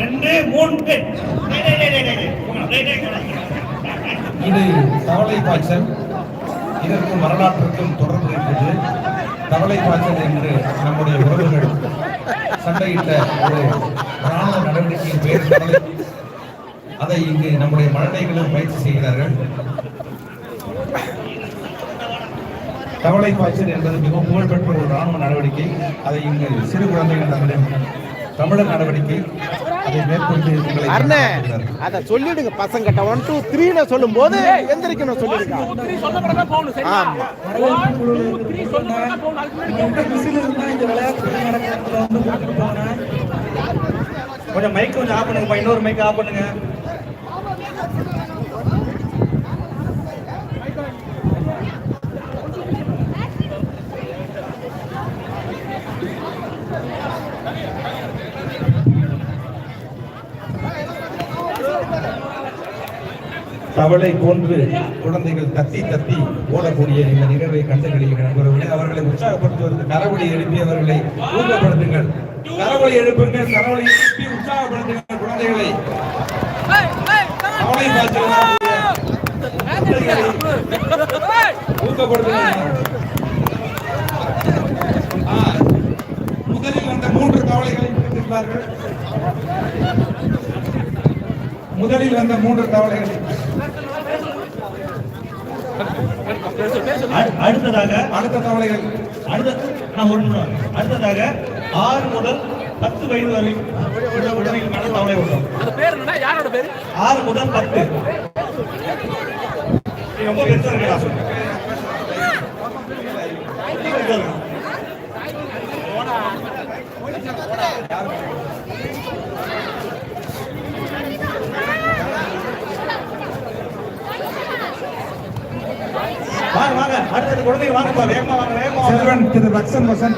ரெண்டு மூன்று. இது தவளை பாய்ச்சல். இதற்கும் வரலாற்றுக்கும் தொடர்பு இருக்கிறது தவளை பாய்ச்சல் என்று நம்முடைய உறவுகள் சண்டையிட்ட ஒரு இராணுவ நடவடிக்கையின் பெயர் தவளை அதை இங்கு நம்முடைய மழலைகளும் பயிற்சி செய்கிறார்கள். தவளை பாய்ச்சல் என்பது மிகவும் புகழ்பெற்ற ஒரு ராணுவ நடவடிக்கை. அதை இங்கு சிறு குழந்தைகள் நம்முடைய தமிழர் நடவடிக்கை. அதை மேற்கொண்டு அண்ணே. அத சொல்லிடுங்க. பசங்கிட்ட ஒன் டூ த்ரீல சொல்லும் போது எந்திரிக்கணும் சொல்லிடுங்க. கொஞ்சம் மைக் கொஞ்சம் ஆஃப் பண்ணுங்க இன்னொரு மைக் ஆஃப் பண்ணுங்க. தவளை போன்று குழந்தைகள் தத்தி தத்தி ஓடக்கூடிய இந்த நிகழ்வை கண்டுகளிக்கிற நண்பர்களே அவர்களை உற்சாகப்படுத்துவதற்கு கரவொலி எழுப்பி அவர்களை ஊக்கப்படுத்துங்கள். கரவொலி எழுப்புங்கள் கரவொலி எழுப்பி உற்சாகப்படுத்துங்கள் குழந்தைகளை. தவளை ஊக்கப்படுத்துங்கள். முதலில் அந்த மூன்று தவளைகளை பிடித்திருப்பார்கள் முதலில் வந்த மூன்று தவளைகளை அடுத்ததாக அடுத்த தவளைகள் அடுத்த நான் ஒரு. அடுத்ததாக ஆறு முதல் பத்து வயது வரை உள்ள குழந்தைகளுக்கான தவளை அது பேர் என்ன யாரோட பேரு? ஆறு முதல் பத்து. ரொம்ப பெருசா இருக்கா வாங்க வாங்க. அடுத்தது குழந்தைங்க வாங்கப்பா வேகமா வாங்க வேகமா செல்வன் திரு ரக்ஷன் வசன்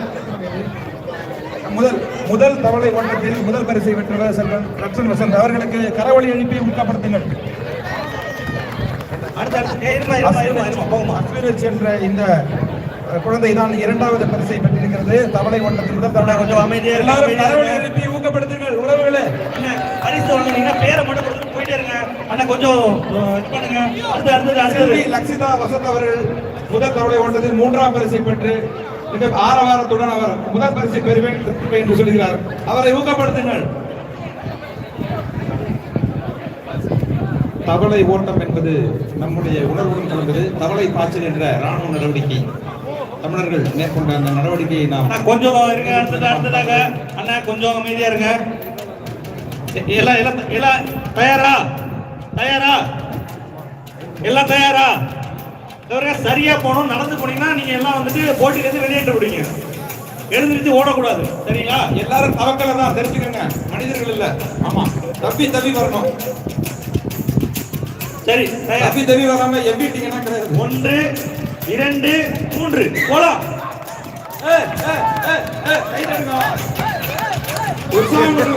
முதல் முதல் தவளை ஓட்டத்தில் முதல் பரிசை பெற்றவர் செல்வன் ரக்ஷன் வசந்த் அவர்களுக்கு கரவொலி எழுப்பி ஊக்கப்படுத்துங்கள் சென்ற இந்த குழந்தை தான் இரண்டாவது பரிசை பெற்றிருக்கிறது. தவளை ஓட்டத்தில் முதல் தவளை. கொஞ்சம் அமைதியா இருங்க, எல்லாரும் கரவொலி இருங்க. எழுப்பி ஊக்கப்படுத்துங்கள் உறவுகளே. பேரை மட்டும் போயிட்டே இருங்க அண்ணா கொஞ்சம் இது பண்ணுங்க. அடுத்து அடுத்தது அடுத்தது. லக்ஷிதா வசந்த் அவர்கள் முதல் தவளை ஓட்டத்தில் மூன்றாம் பரிசை பெற்று மிக ஆரவாரத்துடன் அவர் முதல் பரிசை பெறுவேன் என்று சொல்கிறார். அவரை ஊக்கப்படுத்துங்கள். தவளை ஓட்டம் என்பது நம்முடைய உணர்வுடன் கலந்தது தவளை பாய்ச்சல் என்ற ராணுவ நடவடிக்கை. தமிழர்கள் மேற்கொண்ட அந்த நடவடிக்கையை நாம் அண்ணா கொஞ்சம் இருங்க அடுத்தது அடுத்ததாக. அண்ணா கொஞ்சம் அமைதியா இருங்க. எல்லாம் எல்லாம் தயாரா? தயாரா? எல்லாம் தயாரா? தவிர சரியா போகணும். நடந்து போனீங்கன்னா நீங்க எல்லாம் வந்துட்டு போட்டியில இருந்து வெளியேற்ற விடுங்க எழுந்திருச்சு ஓடக்கூடாது. சரிங்களா? எல்லாரும் தவக்கல தான். தெரிஞ்சுக்கங்க. மனிதர்கள் இல்ல. ஆமா. தப்பி தப்பி வரணும். சரி தப்பி தப்பி வராம எம்பிட்டீங்கன்னா கிடையாது. ஒன்று இரண்டு மூன்று. போலாம். உற்சாகம் கொண்டு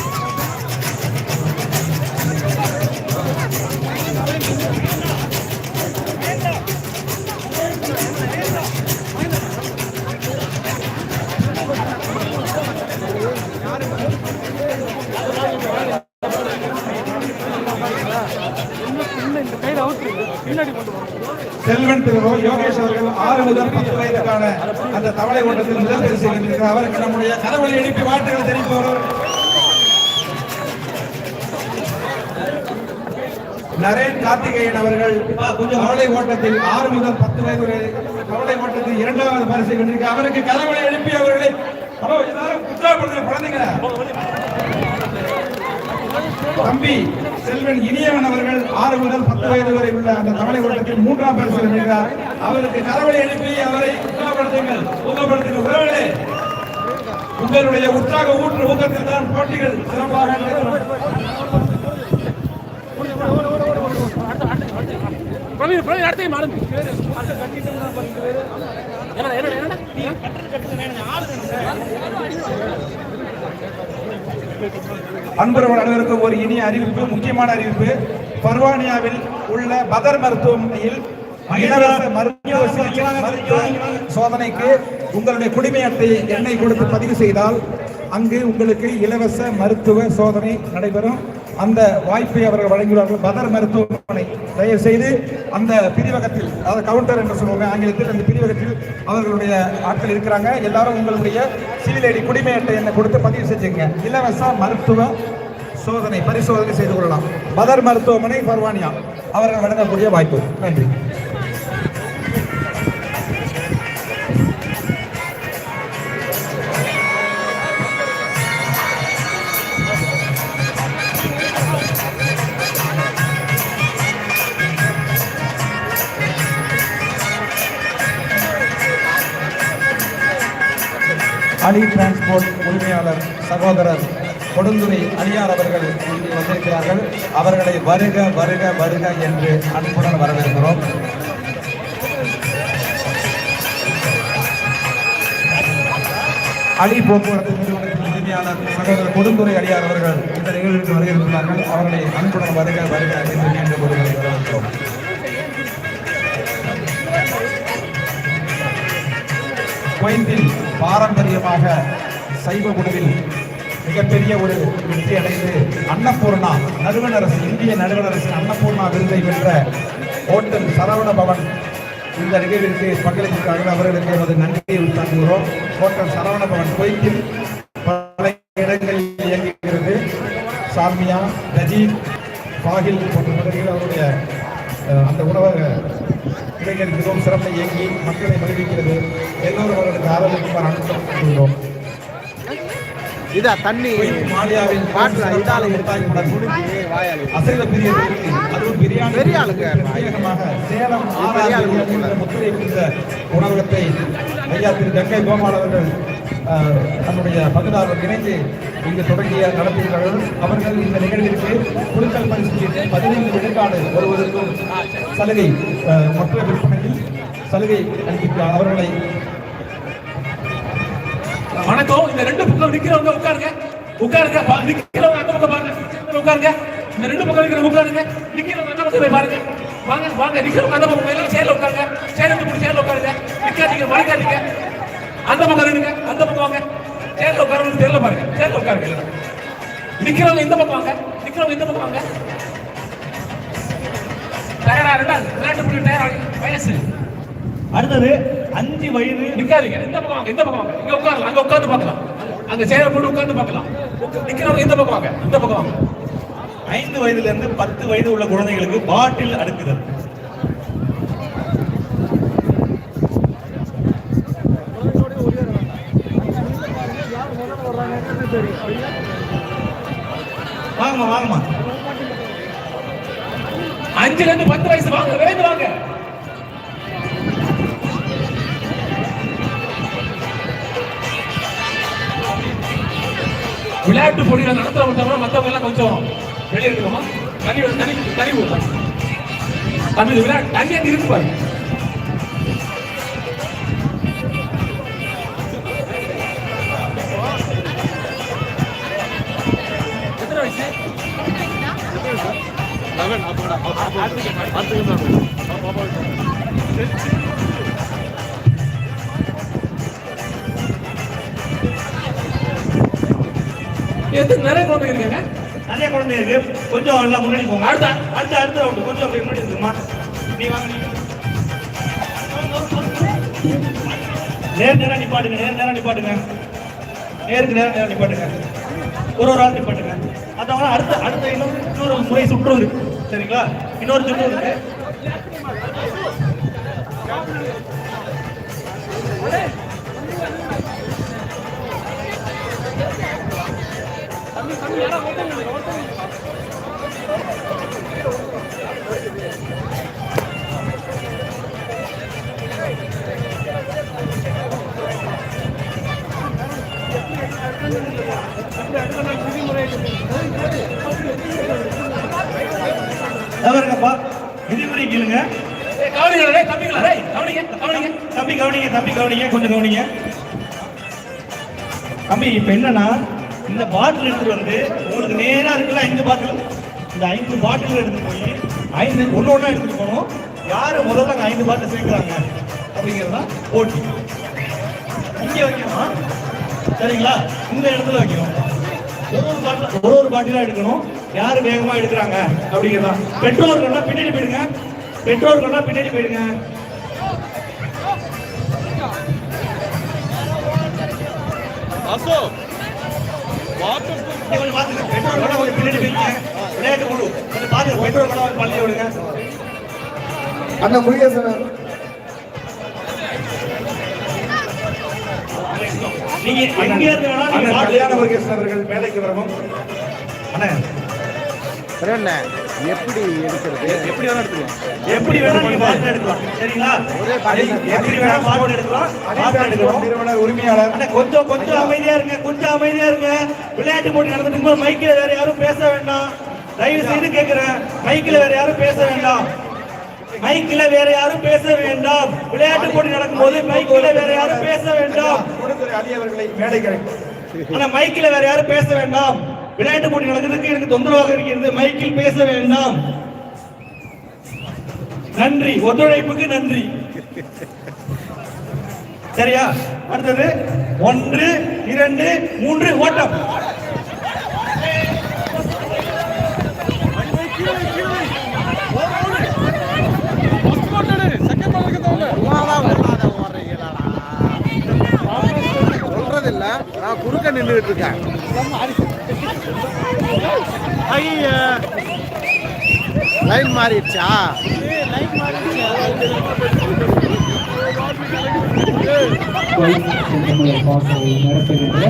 தவளை ஓட்டத்தில் முதல் பரிசு அவருக்கு நம்முடைய கரவொலி எழுப்பி வாழ்த்துக்களை தெரிவிப்பவர். நரேன் கார்த்திகேயன் அவர்கள் தவளை ஓட்டத்தில் ஆறு முதல் பத்து வயது வரை ஓட்டத்தில் இரண்டாவது பரிசை வென்றிருக்கிறார். அவருக்கு கரவொலி எழுப்பி அவர்களை ஹலோ எல்லாரும் உற்சாகப்படுத்துங்க குழந்தைங்க தம்பி செல்வன் இனியவன் அவர்கள் ஆறு முதல் பத்து வயது வரை உள்ள அந்த தவளை ஓட்டத்தில் மூன்றாம் பரிசு வென்றார். அவருக்கு கரவலை எழுப்பி அவரை ஊக்கப்படுத்துங்கள் ஊக்கப்படுத்துங்கள் உறவுகளே உங்களுடைய உற்சாக ஊற்று ஊக்கத்தில் தான் போட்டிகள் சிறப்பாக நடைபெறும். பிரவீன் பிரவீன் அடுத்த மாறுங்க என்ன என்ன என்ன அன்பர்கள் அனைவருக்கும் ஒரு இனிய அறிவிப்பு முக்கியமான அறிவிப்பு. பர்வானியாவில் உள்ள பதர் மருத்துவமனையில் இலவச மருத்துவ மருத்துவ சோதனைக்கு உங்களுடைய குடிமை அட்டை எண்ணெய் கொடுத்து பதிவு செய்தால் அங்கு உங்களுக்கு இலவச மருத்துவ சோதனை நடைபெறும். அந்த வாய்ப்பை அவர்கள் வழங்கியுள்ளார்கள். பதர் மருத்துவமனை. தயவு செய்து அந்த பிரிவகத்தில் அதாவது கவுண்டர் என்று சொல்லுவாங்க ஆங்கிலத்தில் அந்த பிரிவகத்தில் அவர்களுடைய ஆட்கள் இருக்கிறாங்க. எல்லாரும் உங்களுடைய சிவில் ஐடி குடிமை அட்டை என்னை கொடுத்து பதிவு செஞ்சுங்க இலவச மருத்துவ சோதனை பரிசோதனை செய்து கொள்ளலாம். பதர் மருத்துவமனை பர்வானியா. அவர்கள் வழங்கக்கூடிய வாய்ப்பு. நன்றி. அலி டிரான்ஸ்போர்ட் உரிமையாளர் சகோதரர் கொடுந்துறை அலியார் அவர்கள் வந்திருக்கிறார்கள். அவர்களை வருக வருக வருக என்று அன்புடன் வரவேற்கிறோம். அலி போக்குவரத்து நிறுவனத்தின் உரிமையாளர் சகோதரர் கொடுந்துறை அடியார் அவர்கள் இந்த நிகழ்வுக்கு வருகிறார்கள் அவர்களை அன்புடன் வருக வருக என்று மீண்டும் ஒருவரை வரவேற்கிறோம். குவைத்தில் பாரம்பரியமாக சைவ உணவில் மிகப்பெரிய ஒரு வெற்றி அடைந்து அன்னபூர்ணா நடுவண் இந்திய நடுவண் அன்னபூர்ணா விருதை வென்ற ஹோட்டல் சரவண பவன் இந்த நிகழ்விற்கு பங்களித்திருக்கார்கள் அவர்களுக்கு எமது நன்றியை உள்தாங்குகிறோம் ஹோட்டல் சரவண பவன் குவைத்தில் பல இடங்களில் இயங்குகிறது. சாமியா நஜீப் பாகில் போன்ற பகுதியில் அவருடைய அந்த உணவக இளைஞர் மிகவும் சிறப்பாக இயங்கி மக்களை மகிழ்விக்கிறது. எல்லோரும் அவர்களுக்கு ஆரோக்கியமாக அனுப்பிக்கிறோம் இதா தண்ணி. மாலியாவில் பாட்டுல இதால வாயாளி அசைவ பிரியர்களுக்கு அதுவும் பிரியாணி. பெரிய ஆளுங்க. பிரத்யேகமாக சேலம். என்ற முத்திரை குறித்த உணவகத்தை ஐயா திரு கங்கை கோபால் அவர்கள் தன்னுடைய பங்குதாரர்கள் இணைந்து இங்கு தொடங்கிய நடத்துகிறார்கள். அவர்கள் இந்த நிகழ்விற்கு குழுக்கள் பரிசீலித்து பதினைந்து விழுக்காடு வருவதற்கும் சலுகை மற்ற விற்பனையில் சலுகை அளிக்கிறார். அவர்களை வணக்கம். இந்த ரெண்டு பக்கம் நிக்கிறவங்க உட்காருங்க. உட்காருங்க. நிக்கிறவங்க அந்த பக்கம் பாருங்க. உட்காருங்க. இந்த ரெண்டு பக்கம் நிக்கிறவங்க உட்காருங்க. நிக்கிறவங்க அந்த பக்கம் போய் பாருங்க. வாங்க வாங்க. நிக்கிறவங்க அந்த பக்கம் எல்லாம் சேர்ல உட்காருங்க. சேர்ல சேர்ல உட்காருங்க. நிக்காதீங்க மறைக்காதீங்க. அந்த பக்கம் நில்லுங்க அந்த பக்கம் வாங்க. சேர்ல உட்காருங்க சேர்ல பாருங்க. சேர்ல உட்காருங்க. நிக்கிறவங்க இந்த பக்கம் வாங்க. நிக்கிறவங்க இந்த பக்கம் வாங்க. தயாரா ரெண்டாவது விளையாட்டு புள்ளி தயாரா வயசு. அடுத்தது அஞ்சு வயது. நிக்காதீங்க. இந்த பக்கம் வாங்க இந்த பக்கம் வாங்க. இங்க உட்காரலாம் அங்க உட்கார்ந்து பார்க்கலாம். அங்க சேர போட்டு உட்கார்ந்து பார்க்கலாம். நிக்கிறவங்க இந்த பக்கம் வாங்க இந்த பக்கம் வாங்க. ஐந்து வயதுல இருந்து பத்து வயது உள்ள குழந்தைகளுக்கு பாட்டில் அடுக்குதல். வாங்கம்மா வாங்கம்மா அஞ்சுல இருந்து பத்து வயசு வாங்க விரைந்து வாங்க விளையாட்டு போட்டிகளை நடத்துறவங்க தவிர மத்தவங்க எல்லாம் கொஞ்சம் வெளியே இருக்கோமா தனி தனி தனி ஊர் தமிழ் விளையாட்டு தனியாக இருக்கு பாருங்க எதுக்கு நிறைய குழந்தைங்க இருக்காங்க? நிறைய குழந்தை இருக்கு. கொஞ்சம் எல்லாம் முன்னாடி போங்க. அடுத்த அடுத்த அடுத்த ரவுண்டு கொஞ்சம் அப்படி முன்னாடி இருக்குமா நீ வாங்க நேர் நேரம் நிப்பாட்டுங்க. நேர் நேரம் நிப்பாட்டுங்க. நேருக்கு நேரம் நேரம் நிப்பாட்டுங்க. ஒரு ஒரு ஆள் நிப்பாட்டுங்க. மற்றவங்க அடுத்த அடுத்த இன்னொரு இன்னொரு முறை சுற்று இருக்கு. சரிங்களா இன்னொரு துண்டு இருக்கு விதிமுறை அவருங்கப்பா விதிமுறை கேளுங்க. கவனிங்களா தம்பிங்களா கவனிங்க கவனிங்க. தம்பி கவனிங்க தம்பி கவனிங்க கொஞ்சம் கவனிங்க. தம்பி இப்ப என்னன்னா இந்த பாட்டில் எடுத்துட்டு வந்து உங்களுக்கு நேரா இருக்குல்ல ஐந்து பாட்டில் இந்த ஐந்து பாட்டில் எடுத்து போய் ஐந்து ஒண்ணு ஒண்ணா எடுத்துட்டு போகணும் யாரு முதல்ல அங்க ஐந்து பாட்டில் சேர்க்கிறாங்க? அப்படிங்கிறதா போட்டி. இங்க வைக்கணும்? சரிங்களா? இந்த இடத்துல வைக்கணும். ஒரு ஒரு பாட்டில் ஒரு ஒரு பாட்டிலா எடுக்கணும். யாரு வேகமா எடுக்கிறாங்க? அப்படிங்கிறதா பெற்றோர்கள்லாம் பின்னாடி போயிடுங்க. பெற்றோர்கள்லாம் பின்னாடி போயிடுங்க. கொஞ்சம் பாத்துங்க பெட்ரோல் கூட கொஞ்சம் பின்னாடி வைங்க விளையாட்டு குழு. கொஞ்சம் பாத்துங்க பெட்ரோல் கூட பள்ளி விடுங்க. அண்ணன் முருகேசன் நீங்க எங்க இருந்து வேணாலும் நீங்க அண்ணன் பாத்து கல்யாண முருகேசன் அவர்கள் மேடைக்கு வரவும். அண்ணா எப்படி எடுக்கிறது? எப்படி வேணா எடுத்துக்கலாம். எப்படி பாத்து எடுக்கலாம். சரிங்களா? எப்படி வேணாலும் பாத்து எடுக்கலாம். நிறுவனர் உரிமையாளர். கொஞ்சம் கொஞ்சம் அமைதியா இருங்க கொஞ்சம் அமைதியா இருங்க. விளையாட்டு போட்டி நடந்துட்டு இருக்கும்போது மைக்கில் வேற யாரும் பேச வேண்டாம். தயவு செய்து கேட்கிறேன் மைக்கில் வேற யாரும் பேச வேண்டாம். மைக்கில் வேற யாரும் பேச வேண்டாம். விளையாட்டு போட்டி நடக்கும்போது மைக்கில் வேற யாரும் பேச வேண்டாம். மேடைக்கு அழைக்கிறேன். ஆனா மைக்கில் வேற யாரும் பேச வேண்டாம். விளையாட்டு போட்டி நடக்கிறதுக்கு எனக்கு தொந்தரவாக இருக்கிறது. மைக்கில் பேச வேண்டாம். நன்றி. ஒத்துழைப்புக்கு நன்றி. சரியா? அடுத்தது. ஒன்று இரண்டு மூன்று ஓட்டம். சொல்றது நான் குறுக்க நின்றுட்டு இருக்கேன். லைன் மாறிடுச்சா? பாசறை நடத்துகின்ற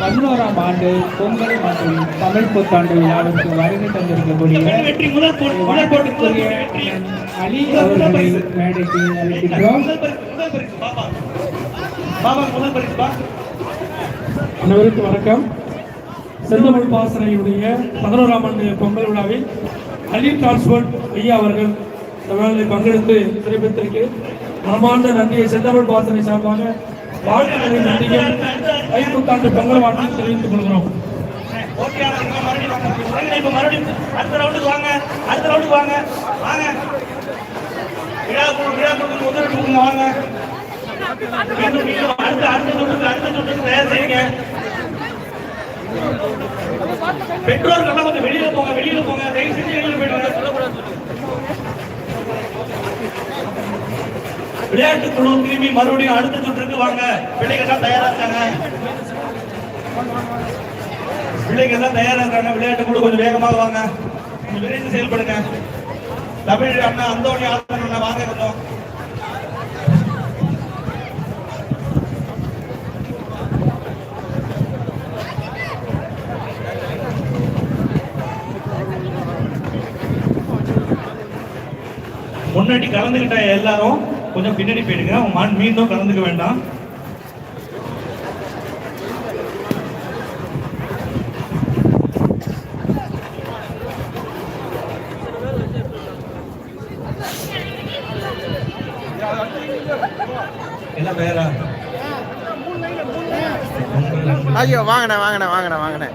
பதினோராம் ஆண்டு பொங்கல் மற்றும் தமிழ் புத்தாண்டு விழாவிற்கு வருகை தந்திருக்கக்கூடிய அலி அவர்களை மேடைக்கு அழைக்கின்றோம் அனைவருக்கும் வணக்கம். செந்தமிழ் பாசனையுடைய பதினோராம் ஆண்டு பொங்கல் விழாவில் அலி டிரான்ஸ்போர்ட் ஐயா அவர்கள் இந்த பங்கெடுத்து சிறப்பித்திருக்கு. மனமார்ந்த நன்றியை செந்தமிழ் பாசனை சார்பாக வாழ்த்துக்களை நன்றியும் ஐ பொங்கல் வாழ்த்து தெரிவித்துக் கொள்கிறோம். அடுத்த ரவுண்டுக்கு வாங்க. அடுத்த ரவுண்டுக்கு வாங்க வாங்க. விழா குழு விழா குழு முதல் வாங்க. அடுத்த அடுத்த சுற்றுக்கு அடுத்த சுற்றுக்கு தயார் செய்யுங்க. பெற்றோர்கள் வந்து வெளியில போங்க வெளியில போங்க. தயவு செஞ்சு வெளியில போயிடுங்க. விளையாட்டு குழு திரும்பி மறுபடியும் அடுத்த சுற்றுக்கு வாங்க. பிள்ளைகள் தயாரா இருக்காங்க. பிள்ளைங்க தான் தயாரா இருக்காங்க. விளையாட்டு குழு கொஞ்சம் வேகமாக வாங்க. கொஞ்சம் விரைந்து செயல்படுங்க. தமிழ் அண்ணா அந்தோணி ஆத்தன் அண்ணா வாங்க கொஞ்சம். முன்னாடி கலந்துகிட்ட எல்லாரும் கொஞ்சம் பின்னாடி போயிடுங்க. உங்க மண் மீண்டும் கலந்துக்க வேண்டாம். என்ன பேரா ஐயோ வாங்கினேன் வாங்கினேன் வாங்கினேன் வாங்கினேன்